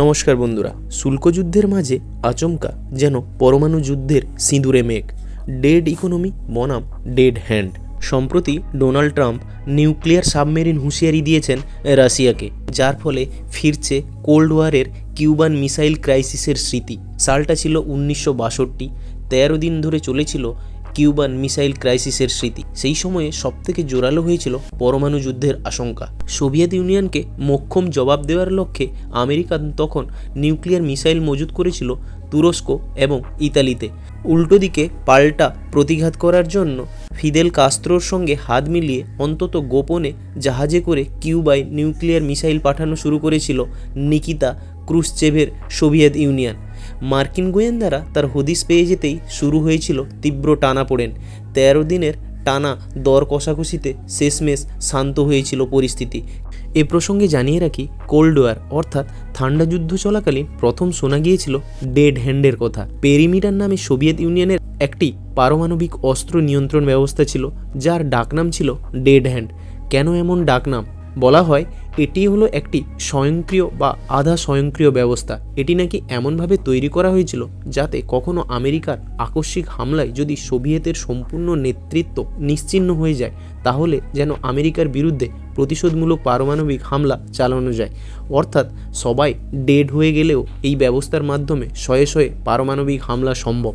নমস্কার বন্ধুরা শুল্ক যুদ্ধের মাঝে আচমকা যেন পরমাণু যুদ্ধের সিঁদুরে মেঘ। ডেড ইকোনমি বনাম ডেড হ্যান্ড। সম্প্রতি ডোনাল্ড ট্রাম্প নিউক্লিয়ার সাবমেরিন হুঁশিয়ারি দিয়েছেন রাশিয়াকে, যার ফলে ফিরছে কোল্ড ওয়ারের কিউবান মিসাইল ক্রাইসিসের স্মৃতি। সালটা ছিল উনিশশো বাষট্টি, তেরো দিন ধরে চলেছিল কিউবান মিসাইল ক্রাইসিসের স্মৃতি। সেই সময়ে সবথেকে জোরালো হয়েছিল পরমাণু যুদ্ধের আশঙ্কা। সোভিয়েত ইউনিয়নকে মোক্ষম জবাব দেওয়ার লক্ষ্যে আমেরিকা তখন নিউক্লিয়ার মিসাইল মজুত করেছিল তুরস্ক এবং ইতালিতে। উল্টো দিকে পাল্টা প্রতিঘাত করার জন্য ফিদেল কাস্ত্রোর সঙ্গে হাত মিলিয়ে অন্তত গোপনে জাহাজে করে কিউবায় নিউক্লিয়ার মিসাইল পাঠানো শুরু করেছিল নিকিতা ক্রুশচেভের সোভিয়েত ইউনিয়ন। মার্কিন গোয়েন্দারা তার হদিস পেয়ে যেতেই শুরু হয়েছিল তীব্র টানাপোড়েন। তেরো দিনের টানা দর কষাকষিতে শেষমেশ শান্ত হয়েছিল পরিস্থিতি। এ প্রসঙ্গে জানিয়ে রাখি, কোল্ড ওয়ার, অর্থাৎ ঠান্ডা যুদ্ধ চলাকালীন প্রথম শোনা গিয়েছিল ডেড হ্যান্ডের কথা। পেরিমিটার নামে সোভিয়েত ইউনিয়নের একটি পারমাণবিক অস্ত্র নিয়ন্ত্রণ ব্যবস্থা ছিল, যার ডাকনাম ছিল ডেড হ্যান্ড। কেন এমন ডাকনাম? বলা হয় এটি হলো একটি স্বয়ংক্রিয় বা আধা স্বয়ংক্রিয় ব্যবস্থা। এটি নাকি এমনভাবে তৈরি করা হয়েছিল যাতে কখনো আমেরিকার আকস্মিক হামলায় যদি সোভিয়েতের সম্পূর্ণ নেতৃত্ব নিশ্চিহ্ন হয়ে যায়, তাহলে যেন আমেরিকার বিরুদ্ধে প্রতিশোধমূলক পারমাণবিক হামলা চালানো যায়। অর্থাৎ সবাই ডেড হয়ে গেলেও এই ব্যবস্থার মাধ্যমে শয়ে শয়ে পারমাণবিক হামলা সম্ভব।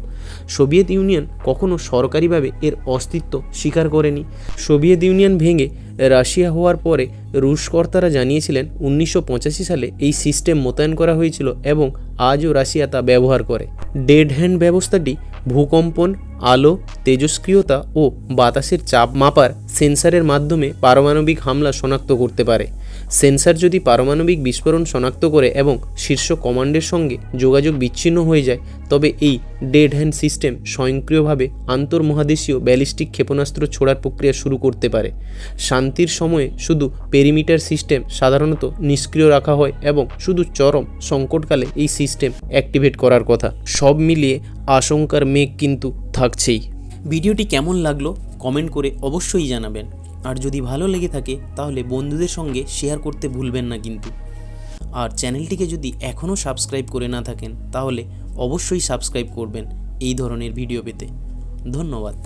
সোভিয়েত ইউনিয়ন কখনো সরকারিভাবে এর অস্তিত্ব স্বীকার করেনি। সোভিয়েত ইউনিয়ন ভেঙে রাশিয়া হওয়ার পরে রুশ কর্তারা জানিয়েছিলেন, উনিশশো পঁচাশি সালে এই সিস্টেম মোতায়েন করা হয়েছিল এবং আজও রাশিয়া তা ব্যবহার করে। ডেড হ্যান্ড ব্যবস্থাটি ভূকম্পন আলো তেজস্ক্রিয়তা ও বাতাসের চাপ মাপার সেন্সারের মাধ্যমে পারমাণবিক হামলা শনাক্ত করতে পারে। সেন্সার যদি পারমাণবিক বিস্ফোরণ শনাক্ত করে এবং শীর্ষ কমান্ডের সঙ্গে যোগাযোগ বিচ্ছিন্ন হয়ে যায়, তবে এই ডেড হ্যান্ড সিস্টেম স্বয়ংক্রিয়ভাবে আন্তর্মহাদেশীয় ব্যালিস্টিক ক্ষেপণাস্ত্র ছোড়ার প্রক্রিয়া শুরু করতে পারে। শান্তির সময়ে শুধু পেরিমিটার সিস্টেম সাধারণত নিষ্ক্রিয় রাখা হয় এবং শুধু চরম সংকটকালে এই সিস্টেম অ্যাক্টিভেট করার কথা। সব মিলিয়ে আশঙ্কার মেঘ কিন্তু থাকছেই। ভিডিওটি কেমন লাগল কমেন্ট করে অবশ্যই জানাবেন। আর যদি ভালো লেগে থাকে, তাহলে বন্ধুদের সঙ্গে শেয়ার করতে ভুলবেন না কিন্তু। আর চ্যানেলটিকে যদি এখনও সাবস্ক্রাইব করে না থাকেন, তাহলে অবশ্যই সাবস্ক্রাইব করবেন এই ধরনের ভিডিও পেতে। ধন্যবাদ।